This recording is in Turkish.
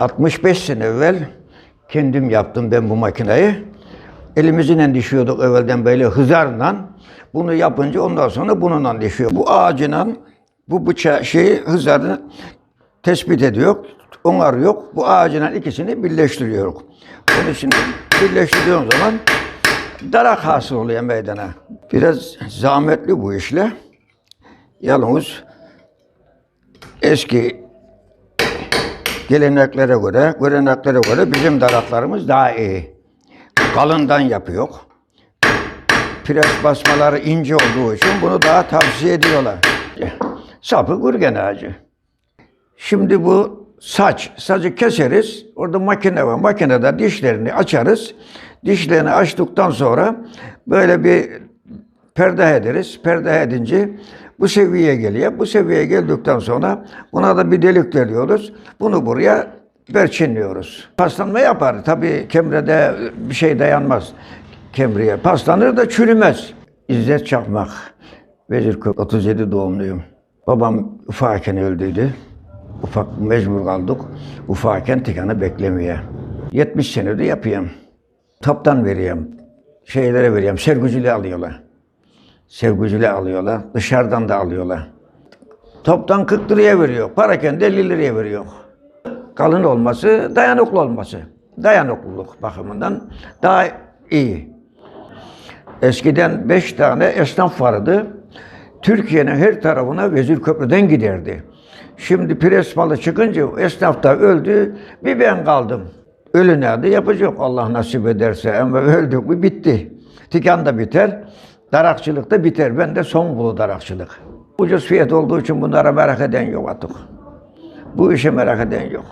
65 sene evvel kendim yaptım ben bu makineyi. Elimizle dişiyorduk evvelden böyle hızarla. Bunu yapınca ondan sonra bununla dişiyor. Bu ağacıyla bu bıçağı şeyi hızarını tespit ediyor. Onar yok. Bu ağacıyla ikisini birleştiriyor. Bunu şimdi birleştirdiğim zaman darak hasıl oluyor meydana. Biraz zahmetli bu işle. Yalnız eski geleneklere göre, göreneklere göre bizim daraklarımız daha iyi. Kalından yapıyor. Pres basmaları ince olduğu için bunu daha tavsiye ediyorlar. Sapı gürgen ağacı. Şimdi bu saç, sacı keseriz. Orada makine var. Makinede dişlerini açarız. Dişlerini açtıktan sonra böyle bir perde ederiz. Perde edince bu seviyeye geliyor. Bu seviyeye geldikten sonra buna da bir delik deliyoruz. Bunu buraya berçinliyoruz. Paslanma yapar. Tabii kemrede bir şey dayanmaz kemriye. Paslanır da çürümez. İzzet Çakmak. Vezirköy 37 doğumluyum. Babam ufakken öldüydü. Ufak mecbur kaldık. Ufakken tikanı beklemeye. 70 senedir yapıyorum. Toptan veriyorum. Şeylere veriyorum. Sergücülüğe alıyorlar. Sevgücüle alıyorlar. Dışarıdan da alıyorlar. Toptan 40 liraya veriyor. Paraken de 50 liraya veriyor. Kalın olması, dayanıklı olması. Dayanıklılık bakımından daha iyi. Eskiden beş tane esnaf vardı. Türkiye'nin her tarafına Vezirköprü'den giderdi. Şimdi pres malı çıkınca esnaf da öldü. Bir ben kaldım. Ölü nerede yapacak Allah nasip ederse. Ama öldük mü bitti. Tikan da biter. Darakçılık da biter. Ben de son bulu darakçılık. Ucuz fiyat olduğu için bunlara merak eden yok artık. Bu işe merak eden yok.